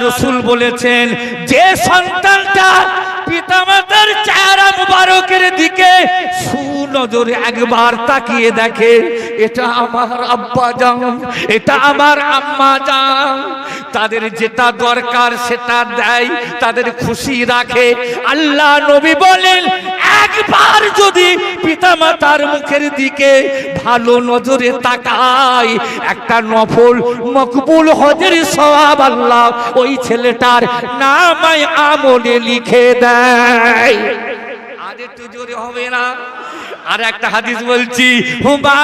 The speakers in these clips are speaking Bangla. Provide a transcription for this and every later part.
রসুল বলেছেন যে সন্তানটা পিতামাতার চেহারা মুবারকের দিকে সুনজরে একবার তাকিয়ে দেখে, এটা আমার আব্বা যান, এটা আমার আম্মা যান। তাদের যেটা দরকার সেটা দেয়, তাদের খুশি রাখে। আল্লাহ নবী বলেন, একবার যদি পিতামাতার মুখের দিকে ভালো নজরে তাকায়, একটা নফল মকবুল হজের সওয়াব আল্লাহ ওই ছেলেটার নামায় আমলে লিখে দেয়। আর একটু হাদিস বলছি, হুমা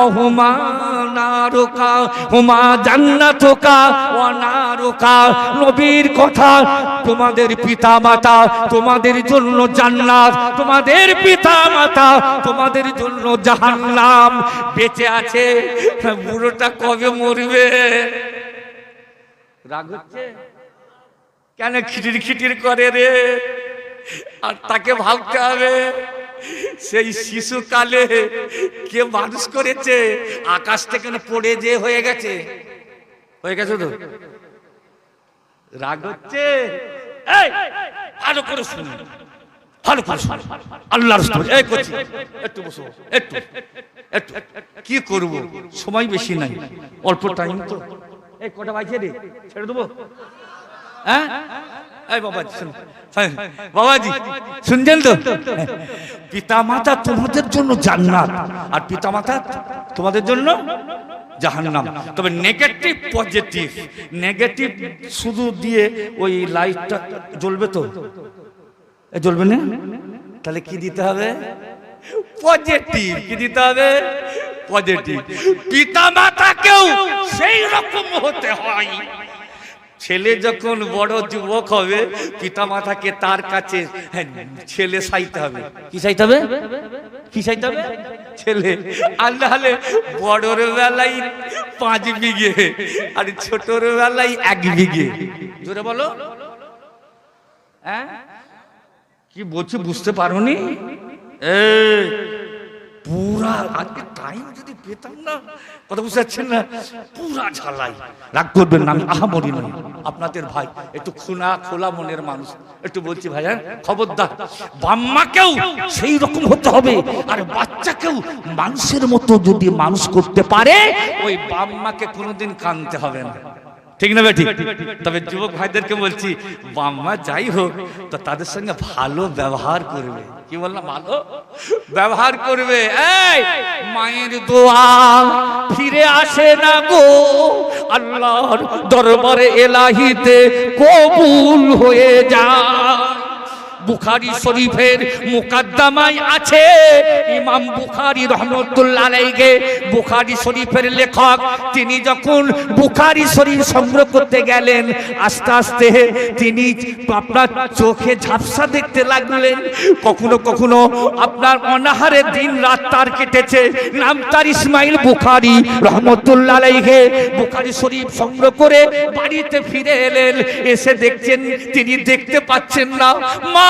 ও হুমা হুমা ও নবীর কথা তোমাদের পিতা মাতা তোমাদের জন্য জান্নাত, তোমাদের পিতা মাতা তোমাদের জন্য জাহান্নাম। বেঁচে আছে, বুড়োটা কবে মরবে? রাগ হচ্ছে? কেন খিটির খিটির করে রে? আর তাকে ভাবতে হবে, সেই শিশুকালে কে মানুষ করেছে? আকাশ থেকে পড়ে যে হয়ে গেছে? হয়ে গেছে তো? রাগ হচ্ছে? ভালো করে ভালো করে শুনুন আল্লাহর এই একটু বসো। একটু। একটু। কি করব? সময় বেশি নাই। অল্প টাইম তো। এই কটা বাজে রে? ছেড়ে দেবো? হ্যাঁ? শুনুন। হ্যাঁ, বাবাজি শুনছেন তো? তোমাদের জন্য আর পিতা মাতা তোমাদের জন্য জাহান্নাম। তবে নেগেটিভ পজিটিভ নেগেটিভ শুধু দিয়ে ওই লাইটটা জ্বলবে তো? জ্বলবে না? তাহলে কি দিতে হবে? পজিটিভ কি দিতে হবে? পজিটিভ পিতা মাতাকেও সেই রকম হতে হয়। ছেলে যখন বড় যুবক হবে পিতা মাতাকে তার কাছে হ্যাঁ, ছেলে সাইতে হবে। কি সাইতে হবে? কি সাইতে হবে? ছেলে আর নাহলে বড়র বেলায় পাঁচ বিঘে আর ছোটর বেলায় এক বিঘে। জোরে বলো। হ্যাঁ? কি বলছি বুঝতে পারোনি? এ পুরা আজকে টাইম যদি পেতাম না, কথা বুঝতে পারছেন না? পুরা ঝালাই। রাগ করবেন না, আমি আহামরি নই। আপনাদের ভাই, একটু খোলা খোলা মনের মানুষ। একটু বলছি ভাই হ্যাঁ? খবরদার। বাম্মাকেও সেই রকম হতে হবে। আর বাচ্চাকেও মানুষের মতো যদি মানুষ করতে পারে, ওই বাম্মাকে কোনোদিন কানতে হবে না। ঠিক না ঠিক তবে যুবক ভাইদেরকে বলছি, বাম্মা যাই হোক, তো তাদের সঙ্গে ভালো ব্যবহার করবে। কি বললাম ভালো ব্যবহার করবে। এই, মায়ের দোয়া ফিরে আসে না গো। আল্লাহর দরবারে এলাহিতে কবুল হয়ে যায় বুখারি শরীফের মুকাদ্দামায় আছে। ইমাম বুখারি রহমতুল্লাহ আলাইহি, বুখারি শরীফের লেখক, তিনি যখন বুখারি শরীফ সংগ্রহ করতে গেলেন, আস্তে আস্তে তিনি আপনার চোখে ঝাপসা দেখতে লাগলেন। কখনো কখনো আপনার অনাহারে দিন রাত তার কেটেছে। নাম তার ইসমাইল বুখারি রহমতুল্লাহ আলাইহি, বুখারি শরীফ সংগ্রহ করে বাড়িতে ফিরে এলেন। এসে দেখছেন, তিনি দেখতে পাচ্ছেন না। মা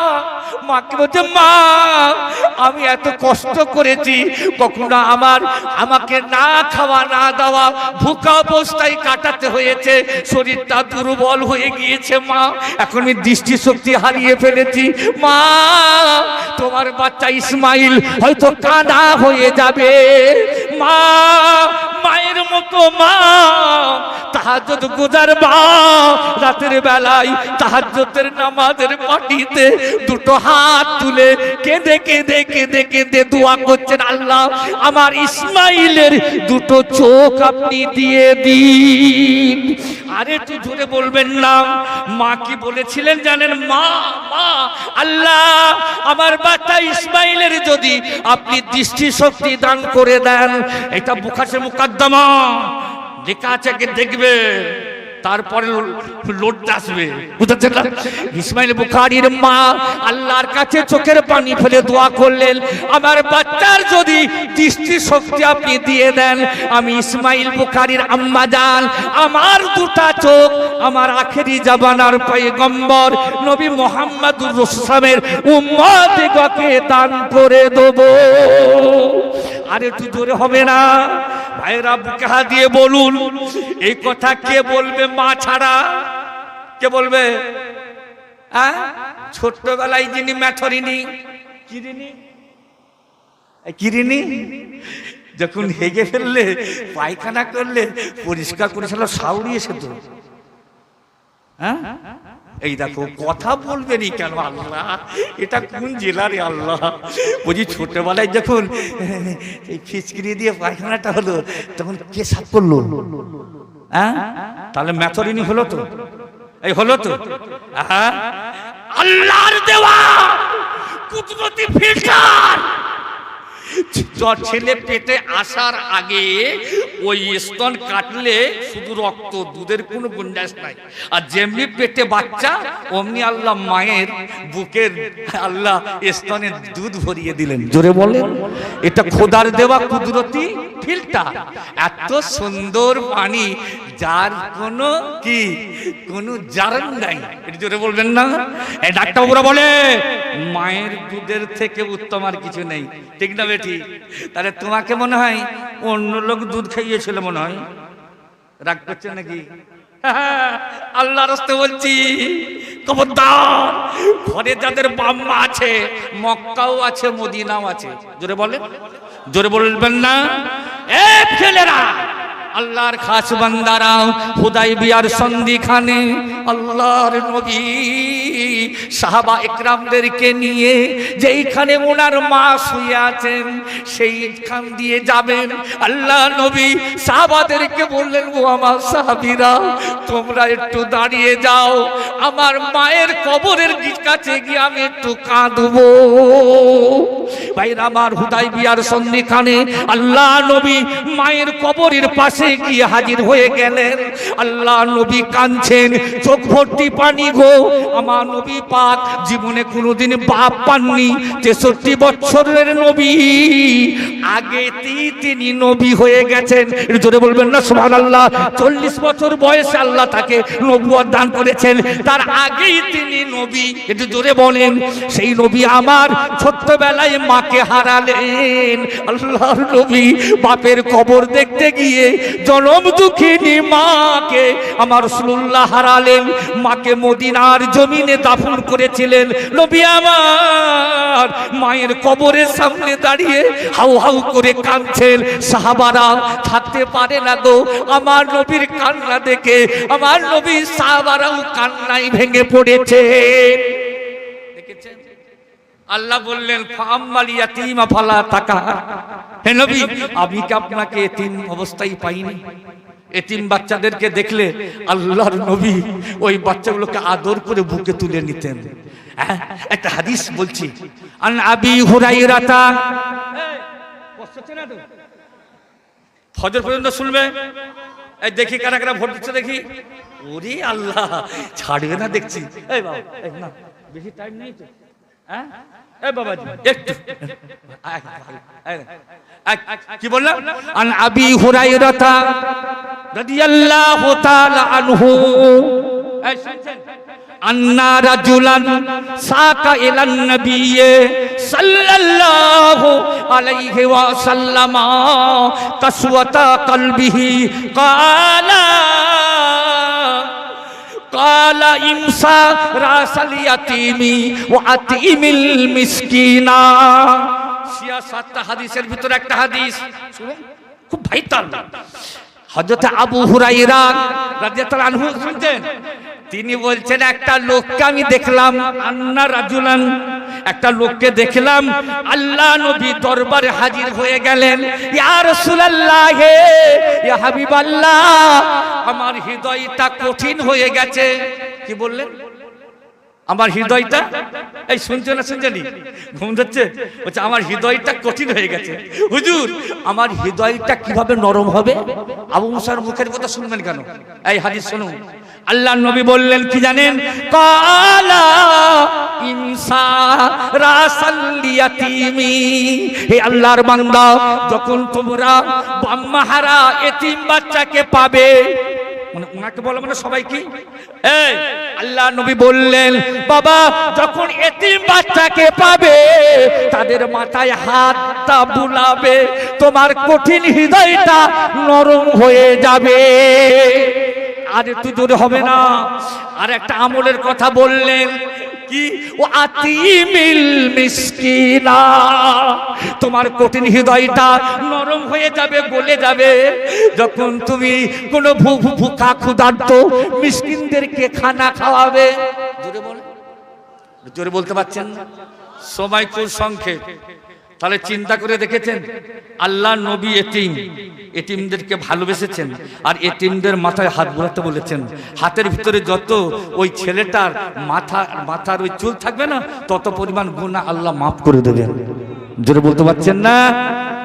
মাকে বলছে, মা, আমি এত কষ্ট করেছি। কখনো আমার, আমাকে না খাওয়া, না দেওয়া, ভুকা অবস্থায় কাটাতে হয়েছে। শরীরটা দুর্বল হয়ে গিয়েছে, মা। এখন আমি দৃষ্টিশক্তি হারিয়ে ফেলেছি। মা, তোমার বাচ্চা ইসমাইল হয়তো কানা হয়ে যাবে। মা, মায়ের মতো মা, তাহাজ্জুদ গুজার মা, রাতের বেলায় তাহাজ্জুদের নামাজের পাটিতে দুটো হাত তুলে কেঁদে কেঁদে কেঁদে কেঁদে দোয়া করছেন, আল্লাহ, আমার ইসমাইলের দুটো চোখ আপনি দিয়ে দিন। আরে একটু জোরে বলবেন না, মা কি বলেছিলেন জানেন? মা মা, আল্লাহ, আমার বাচ্চা ইসমাইলের যদি আপনি দৃষ্টি শক্তি দান করে দেন, এটা বুখাসে মুকাদ্দমা। লেখা আছে, দেখবে। তারপরে লোডটা আসবে। বুঝতে ইসমাইল বুখারির মা আল্লাহর কাছে চোখের পানি ফেলে দোয়া করলেন, আমার বাচ্চার যদি দৃষ্টি শক্তি আপনি দিয়ে দেন, আমি ইসমাইল বুখারির আম্মা যান আমার দুটা চোখ, আমার আখেরি জাবানার পয়গম্বর নবী মোহাম্মদুর রসুলামের উম্মতকে দান করে দেবো। আর একটু জোরে হবে না। ভাইরা বুকে হাত দিয়ে বলুন, এই কথা কে বলবে মা ছাড়া? কে বলবে? হ্যাঁ? ছোট্টবেলায় যিনি ম্যাথরিনি কিরিনি কিরিনি যখন হেগে ফেললে, পায়খানা করলে পরিষ্কার করে ছিল সাউরি এসে তো হ্যাঁ? এই দেখো, কথা বলবেনি কেন আল্লাহ? এটা কোন জেলারে আল্লাহ? বুঝি ছোটবেলায় যখন এই ফিচকিরি দিয়ে পায়খানাটা হলো, তখন কে সাপ করল? হ্যাঁ? তাহলে ম্যাথরিনি হলো তো? এই হলো তো? হ্যাঁ? আল্লাহর দেওয়া কুদরতি ফিল্টার! ছেলে পেটে আসার আগে ওই স্তন কাটলে শুধু রক্ত, দুধের কোনো গুন্ডাস নাই। আর যেমনি পেটে বাচ্চা, অমনি আল্লাহ মায়ের বুকের আল্লাহ স্তনের দুধ ভরিয়ে দিলেন। জোরে বলেন, এটা খোদার দেওয়া কুদরতি ফিল্টার এত সুন্দর পানি, যার কোনো কি, কোনো জারণ নাই। এটা জোরে বলবেন না? এই ডাক্তার বাবুরা বলে, মায়ের দুধের থেকে উত্তম আর কিছু নেই। ঠিক না বেটি? তাহলে তোমাকে মনে হয় অন্য লোক দুধ খাইয়েছিল মনে হয়? রাগ করছে নাকি? আল্লাহ রাস্তে বলছি, খবরদার, ঘরে যাদের বাম্মা আছে, মক্কাও আছে, মদিনাও আছে। জোরে বলেন। জোরে বলবেন না? এ ছেলেরা! আল্লাহর খাস বান্দারা হুদাই বিয়ার সন্ধিখানে আল্লাহর নবী, সাহাবা একরামদেরকে নিয়ে যেইখানে ওনার মা শুয়ে আছেন, সেইখান দিয়ে যাবেন। আল্লাহ নবী সাহাবাদেরকে বললেন, ও আমার সাহাবিরা, তোমরা একটু দাঁড়িয়ে যাও, আমার মায়ের কবরের কাছে গিয়ে আমি একটু কাঁদবো। ভাইরা, আমার হুদাই বিয়ার সন্ধিখানে আল্লাহ নবী মায়ের কবরের পাশে গিয়ে হাজির হয়ে গেলেন? আল্লাহ নবী কাঁদছেন, চোখ ভর্তি পানি গো। আমার নবী পাক জীবনে কোনোদিন বাপ পাননি, তেষট্টি বছরের নবী। আগে তিনি নবী হয়ে গেছেন। জোরে বলবেন না সুবহান আল্লাহ চল্লিশ বছর বয়সে আল্লাহ তাকে নবুয়ার দান করেছেন। তার আগেই তিনি নবী। একটু জোরে বলেন, সেই নবী আমার ছোট্টবেলায় মাকে হারালেন। আল্লাহর নবী বাপের কবর দেখতে গিয়ে জনম দুঃখিনী মাকে, আমার রসুল্লাহ হারালেন। মাকে মদিনার জমিনে দাফন করেছিলেন। নবী আমার মায়ের কবরের সামনে দাঁড়িয়ে হাউ হাউ করে কাঁদছেন। সাহাবারা, থাকতে পারে না গো, আমার নবীর কান্না দেখে, আমার নবীর সাহাবারাও কান্নাই ভেঙে পড়েছে। আল্লাহ বললেন ফালা তাকা। হে নবী আমি কি আপনাকে এতিম অবস্থায় পাইনি? এতিম বাচ্চাদেরকে দেখলে আল্লাহর নবী ওই বাচ্চাগুলোকে আদর করে বুকে তুলে নিতেন। হ্যাঁ, একটা হাদিস বলছি। আন আবি হুরাইরাতা ফজর পর্যন্ত শুনবে? এই দেখি কারা কারা ভোট দিচ্ছে দেখি। ওরে আল্লাহ ছাড়বে না দেখছি। বেশি টাইম নেই তো। হ্যাঁ? এই বাবাজি, একটু। কি বললাম? আন আবি হুরাইরাতা রাদিয়াল্লাহু তাআলা আনহু। এই শুনছেন? আন্না রাজুলান সাকা কলবিহি কালা আলা ইমসা রাসাল ইয়াতিমি ওয়া আতিমিল মিসকিনা। সিয়া সাতটা হাদিসের ভিতরে একটা হাদিস শুনুন খুব ভাইতাল হযরত আবু হুরাইরা রাদিয়াল্লাহু আনহু শুনছেন তিনি বলছেন, একটা লোককে আমি দেখলাম, আন্না রাজুলান। একটা লোককে দেখলাম, আল্লাহ নবী দরবারে হাজির হয়ে গেলেন। রাসূলুল্লাহ, হে, ইয়া হাবিবাল্লাহ, আমার হৃদয়টা কঠিন হয়ে গেছে। কি বললেন? আমার হৃদয়টা? এই শুনছো না শুনছো নি? ঘুম ধরছে? বলছে, আমার হৃদয়টা কঠিন হয়ে গেছে। হুজুর, আমার হৃদয়টা কীভাবে নরম হবে? আবু মুসার মুখের কথা শুনবেন কেন? এই হাদিস শুনুন। আল্লাহ নবী বললেন, কি জানেন? কালা ইনসা রাসাল্লিয়াতিমি হে আল্লাহর বান্দা, যখন তোমরা বাম্মাহারা এতিম বাচ্চাকে পাবে মানে ওনাকে বলা মানে সবাই কি? এই, আল্লাহ নবী বললেন, বাবা, যখন এতিম বাচ্চাকে পাবে, তাদের মাথায় হাতটা বুলাবে, তোমার কঠিন হৃদয়টা নরম হয়ে যাবে। আর একটু জোরে হবে না। আর একটা আমলের কথা বললেন, কি? ও আতিমিল মিসকিনা, তোমার কঠিন হৃদয়টা নরম হয়ে যাবে, গলে যাবে। যখন তুমি কোনো ভু ভুকা ক্ষুধার্ত মিসকিনদেরকে খানা খাওয়াবে, জোরে বলে, জোরে বলতে পারছেন সময় খুব সংক্ষেপ। তাহলে চিন্তা করে দেখেছেন, আল্লাহ নবী এটিম এটিমদেরকে ভালোবেসেছেন। আর এটিমদের মাথায় হাত বোলাতে বলেছেন, হাতের ভিতরে যত ওই ছেলেটার মাথা, মাথার ওই চুল থাকবে না, তত পরিমাণ গুণা আল্লাহ মাফ করে দেবেন। জোরে বলতে পারছেন না?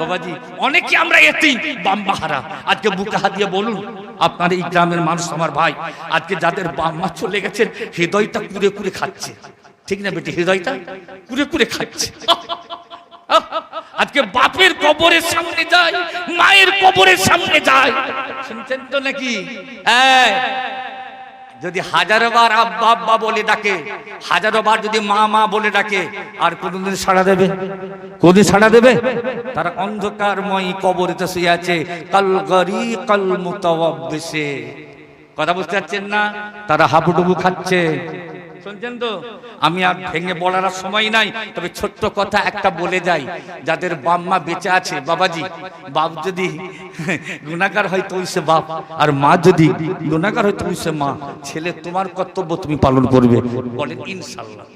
বাবাজি, অনেকে আমরা এতিম বাম্মাহারা আজকে বুকে হাত দিয়ে বলুন, আপনার এই গ্রামের মানুষ আমার ভাই, আজকে যাদের বাম্মা চলে গেছেন, হৃদয়টা কুড়ে কুড়ে খাচ্ছে। ঠিক না বেটি, হৃদয়টা কুড়ে কুড়ে খাচ্ছে! আজকে বাপের কবরের সামনে যায় মায়ের কবরের সামনে যায়। শুনছেন তো নাকি? হ্যাঁ। যদি হাজারো বার আব্বা আব্বা বলে ডাকে হাজারো বার যদি মা মা বলে ডাকে আর কোনদিন সাড়া দেবে? কোনদিন সাড়া দেবে? তারা অন্ধকারময় কবরেতে শুয়ে আছে কাল গরি কাল মুতাওয়াব্বিসে। কথা বুঝতে পারছেন না? তারা হাবুডুবু খাচ্ছে। শুনছেন তো? আমি আর ভেঙে বলার সময় নাই। তবে ছোট্ট কথা একটা বলে যাই। যাদের বাপ বাম্মা বেঁচে আছে, বাবাজি, বাপ যদি গুণাকার হয় তো সে বাপ। আর মা যদি গুণাকার হয় তো সে মা। ছেলে, তোমার কর্তব্য তুমি পালন করবে। বলেন, ইনশাল্লাহ।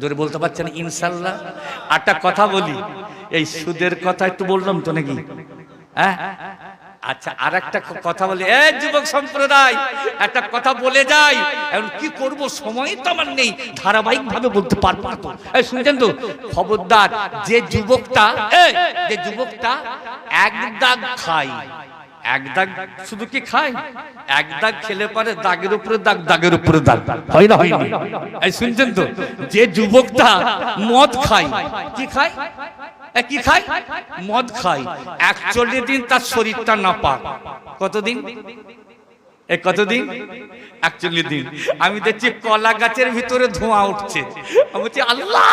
জোরে বলতে পারছেন, ইনশাল্লাহ? একটা কথা বলি। এই সুদের কথা একটু বললাম তো নাকি? হ্যাঁ? আচ্ছা আর একটা কথা বলে। এ যুবক সম্প্রদায় একটা কথা বলে যাই। এখন কি করব? সময় তো আমার নেই। ধারাবাহিক ভাবে বলতে পারব তো। এই শুনছেন তো? খবরদার যে যুবকটা যে যুবকটা এক দাগ খায়। এক দাগ শুধু কি খায়? এক দাগ খেলে পারে দাগের উপরে দাগ দাগের উপরে দাগ। হয় না হয় না? এই শুনছেন তো? যে যুবকটা মদ খায় কি খায়? কি খায় মদ খায় একচল্লিশ দিন তার শরীরটা না পাক। কতদিন? কতদিন? একচল্লিশ দিন। আমি দেখছি কলা গাছের ভিতরে ধোঁয়া উঠছে। আমি বলছি, আল্লাহ!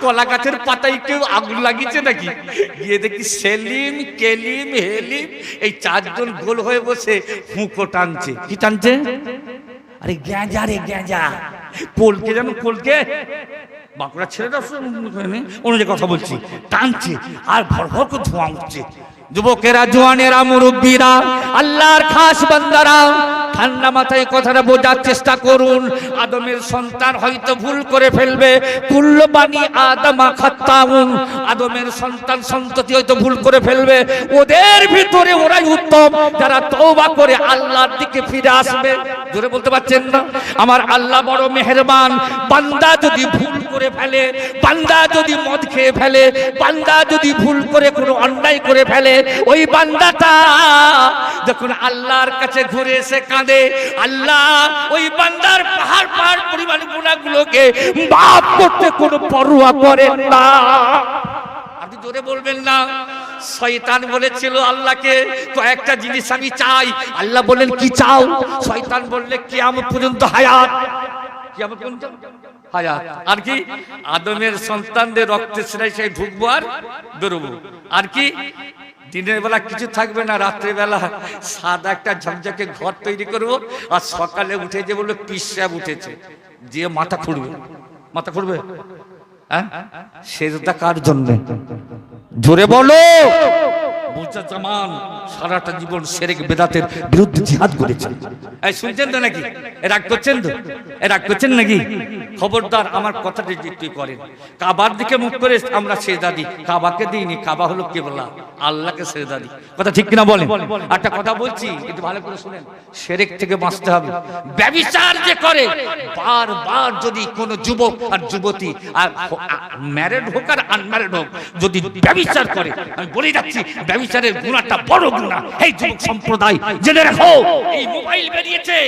কলা গাছের পাতায় কেউ আগুন লাগিয়েছে নাকি? গিয়ে দেখি সেলিম, কেলিম, হেলিম, এই চারজন গোল হয়ে বসে হুঁকো টানছে। কি টানছে? আরে গ্যাঁজা রে গ্যাঁজা। কোলকে জানো কোলকে বাঁকুড়া অন্য অনুযায়ী কথা বলছি, টানছে আর ভর ভর করে ধোঁয়া উঠছে। যুবকেরা, জোয়ানেরা, মুরব্বীরা, আল্লাহর খাস বান্দারা ঠান্ডা মাথায় কথাটা বোঝার চেষ্টা করুন। আদমের সন্তান হয়তো ভুল করে ফেলবে। কুল্লবানি আদমা খাত্তাউন আদমের সন্তান সন্ততি হয়তো ভুল করে ফেলবে। ওদের ভিতরে ওরাই উত্তম। যারা তওবা করে আল্লাহর দিকে ফিরে আসবে। জোরে বলতে পারছেন না? আমার আল্লাহ বড় মেহেরবান। বান্দা যদি ভুল করে ফেলে, বান্দা যদি মদ খেয়ে ফেলে, বান্দা যদি ভুল করে কোনো অন্যায় করে ফেলে, ওই বান্দাটা যখন আল্লাহর কাছে ঘুরে এসে কাঁদে আল্লাহ, ওই বান্দার পাহাড় পাহাড় পরিমাণ গুণাগুলোকে মাফ করতে কোনো পরোয়া করেন না। আপনি জোরে বলবেন না। শয়তান বলেছিল আল্লাহকে, কয়েকটা জিনিস আমি চাই। আল্লাহ বললেন, কি চাও? শয়তান বললে, কিয়ামত পর্যন্ত হায়াত। কিয়ামত পর্যন্ত হায়াত। আর কি? আদমের সন্তানদের রক্তে সেরাই সেই ঢুকবো আর বেরোবো। আর কি? দিনের বেলা কিছু থাকবে না রাত্রে বেলা সাদা একটা ঝকঝকে ঘর তৈরি করব আর সকালে উঠে যে বলল পিসাব উঠেছে, যে মাথা খুঁড়বে। মাথা খুঁড়বে? হ্যাঁ? সেজদা কার জন্য? জোরে বলো! সারাটা জীবন সেরেক বেদাতের বিরুদ্ধে জিহাদ করেছেন এই শুনছেন তো নাকি? করছেন তো? করছেন নাকি? খবরদার, আমার কথাটা করেন। কাবার দিকে মুখ করে আমরা দিই। কাবাকে দিইনি, কাবা হলো আল্লাহকে দিই। কথা ঠিক কিনা বলেন? একটা কথা বলছি, একটু ভালো করে শুনেন। থেকে বাঁচতে হবে। ব্যবিচার যে করে, বারবার যদি কোনো যুবক আর যুবতী, আর ম্যারেড হোক আর আনম্যারেড হোক, যদি ব্যবিচার করে, আমি বলে যাচ্ছি ব্যবিচারের গুণাটা বড় গুণা। এই যুবক সম্প্রদায় জেনে রাখো। এই মোবাইল বেরিয়েছে।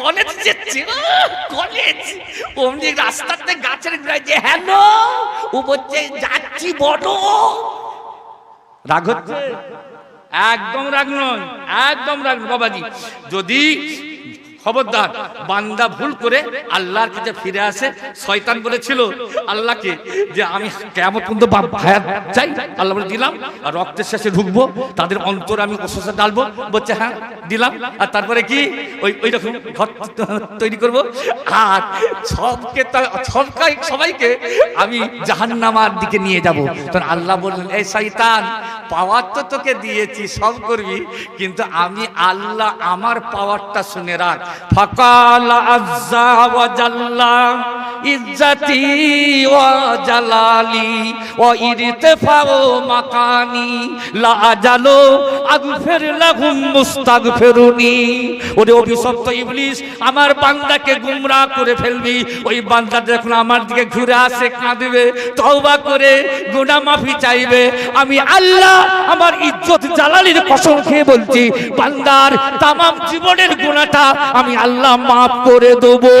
কলেজ যেচ্ছে কলেজ। অমনি রাস্তাতে গাছের গোড়ায় যে হ্যালো ও বলছে যাচ্ছি বড় রাগ হচ্ছে? একদম রাগ নয় একদম রাগ বাবাজি যদি খবরদার, বান্দা ভুল করে আল্লাহর কাছে ফিরে আসে। শয়তান বলেছিল আল্লাহকে যে আমি কেমন পর্যন্ত হায়াত চাই। আল্লাহ বলে, দিলাম। আর রক্তের শেষে ঢুকবো। তাদের অন্তর আমি ওষুধ ডালবো। বলছে হ্যাঁ দিলাম। আর তারপরে কি? ওই ওই রকম ঘর তৈরি করব। আর সবকে সবকাই সবাইকে আমি জাহান্নামার দিকে নিয়ে যাব। তখন আল্লাহ বললেন এই শয়তান পাওয়ার তো তোকে দিয়েছি, সব করবি, কিন্তু আমি আল্লাহ আমার পাওয়ারটা শুনে রাখ। ফকাল আজ্জা ওয়া জাল্লা। ইজ্জতি ওয়া জালালি ওয়া ইরতিফাউ মাকানি, লা আজালু আগফির লাহুম মুস্তাগফিরুনি। ওরে অভিশপ্ত ইবলিস, আমার বান্দাকে গুমরাহ করে ফেলবি। ওই বান্দা যখন আমার দিকে ঘুরে আসে, কাঁদবে, তওবা করে গুনাহ মাফি চাইবে। আমি আল্লাহ আমার ইজ্জত জালালির কসম খেয়ে বলছি, বান্দার তামাম জীবনের গুনাহটা আমি আল্লাহ মাফ করে দেবো।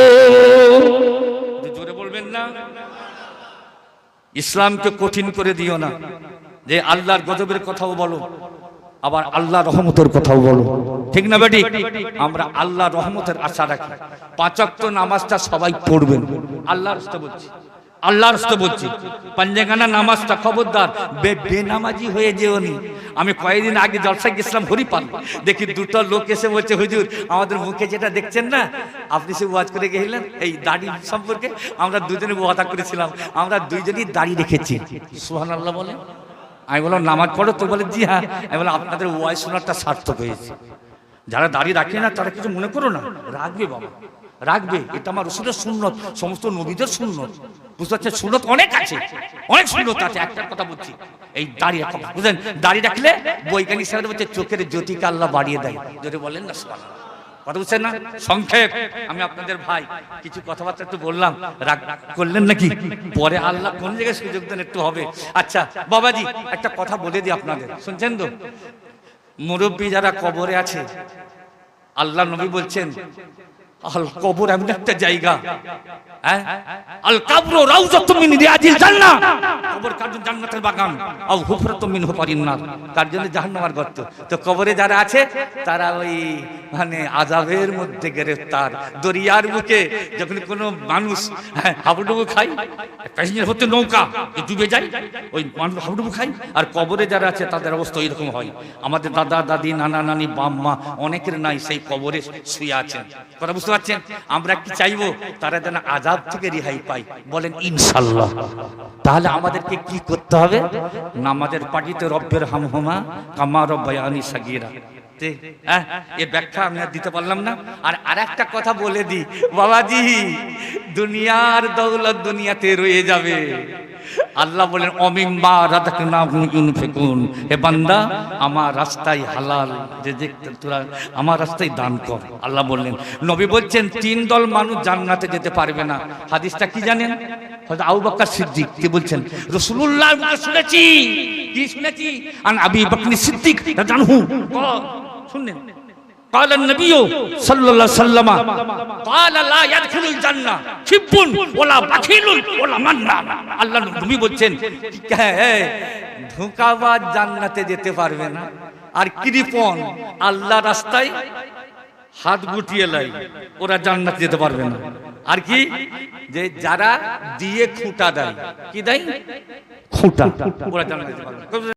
জোরে বলবেন না। ইসলামকে কঠিন করে দিও না। যে আল্লাহর গজবের কথাও বলো, আবার আল্লাহ রহমতের কথাও বলো। ঠিক না বেটি? আমরা আল্লাহ রহমতের আশা রাখি। পাঁচক্ত নামাজটা সবাই পড়বেন। আল্লাহ বলছি। আল্লাহর বলছি। পাঞ্জাগানা নামাজটা খবরদার। বেনামাজি হয়ে যেওনি আমি কয়েকদিন আগে জলসায় গেছিলাম হরিপাল। দেখি দুটো লোক এসে বলছে, হুজুর, আমাদের মুখে যেটা দেখছেন না? আপনি সে ওয়াজ করে গেলেন। এই দাড়ি সম্পর্কে আমরা দুজনে ওয়াদা করেছিলাম। আমরা দুইজনই দাড়ি রেখেছি। সুহান আল্লাহ বলে। আমি বললাম, নামাজ পড়ো? তো বলে, জি হ্যাঁ। আমি বললাম, আপনাদের ওয়াজ শোনারটা সার্থক হয়েছে। যারা দাড়ি রাখে না, তারা কিছু মনে করো না? রাখবে বাবা। রাখবে এটা আমার রসুলের সুন্নত সমস্ত নবীদের সুন্নত। বুঝতে পারছেন? সুন্নত অনেক আছে অনেক সুন্নত আছে। একটা কথা বলছি এই দাড়ি রাখা। বুঝলেন? দাড়ি রাখলে বৈজ্ঞানিক সাহেব বলছে চোখের জ্যোতিকে আল্লাহ বাড়িয়ে দেয় যদি বলেন না সুবহানাল্লাহ। কথা বুঝছেন না? সংক্ষেপ আমি আপনাদের ভাই কিছু কথাবার্তা একটু বললাম। রাগ করলেন নাকি? পরে আল্লাহ কোন জায়গায় সুযোগ দেন একটু হবে। আচ্ছা বাবাজি একটা কথা বলে দিই আপনাদের। শুনছেন তো? মুরব্বী যারা কবরে আছে আল্লাহ নবী বলছেন আল কবর এমন একটা জায়গা আল কাবর রাউজাতুম মিন রিয়াজিল জান্নাহ। কবর কার জন্য জান্নাতের বাগান? আও হুফরাতুম মিন হুফারিন নার। কার জন্য জাহান্নামের গর্ত। তো কবরে যারা আছে তারা ওই মানে আযাবের মধ্যে গ্রেফতার। দরিয়ার বুকে যখন কোনো মানুষ হ্যাঁ, হাবুডুবু খায় প্যাসেঞ্জার হতে নৌকা ডুবে যায় ওই মানুষ হাবুডুবু খায়। আর কবরে যারা আছে তাদের অবস্থা এরকম হয়। আমাদের দাদা দাদি নানা নানি বাপ মা অনেকের নাই সেই কবরে শুয়ে আছেন। কথা বুঝতে পারছেন? আমরা কি চাইব তারা যেন আজাদ থেকে রেহাই পাই বলেন ইনশাল্লাহ তাহলে আমাদেরকে কি করতে হবে? নামাজের পাটিতে রব্বের হামহুমা কামা রব্বায়ানি সাগিরা। হ্যাঁ, ব্যাখ্যা আমি আর দিতে পারলাম না। আর কথা বলে দি বাবাজি দুনিয়ার দৌলত দুনিয়াতে রয়ে যাবে। আল্লাহ বলেন, অমিম্বা রাধাকনা ফেকুন হে বান্দা, আমার রাস্তায় হালাল যে দেখতে তোরা, আমার রাস্তায় দান কর। আল্লাহ বললেন, নবী বলছেন, তিন দল মানুষ জান্নাতে যেতে পারবে না। হাদিসটা কি জানেন? হয়তো আবু বকর সিদ্দিক, কি বলছেন? রসুল্লাহ শুনেছি। কি শুনেছি? আন আবি বকরি সিদ্দিক জানহু শুনলেন? قال النبي صلى الله عليه وسلم قال لا يدخل الجنة شب ولا بخيل ولا منان আল্লাহ নবী বলছেন হ্যাঁ, ধোঁকাবাজ জান্নাতে যেতে পারবে না আর কৃপন আল্লাহ রাস্তায় হাত গুটিয়ে লাই ওরা জান্নাত যেতে পারবে না আর কি যে যারা দিয়ে খুঁটা দেয় কি দেয় খুঁটা ওরা জান্নাত যেতে পারবে না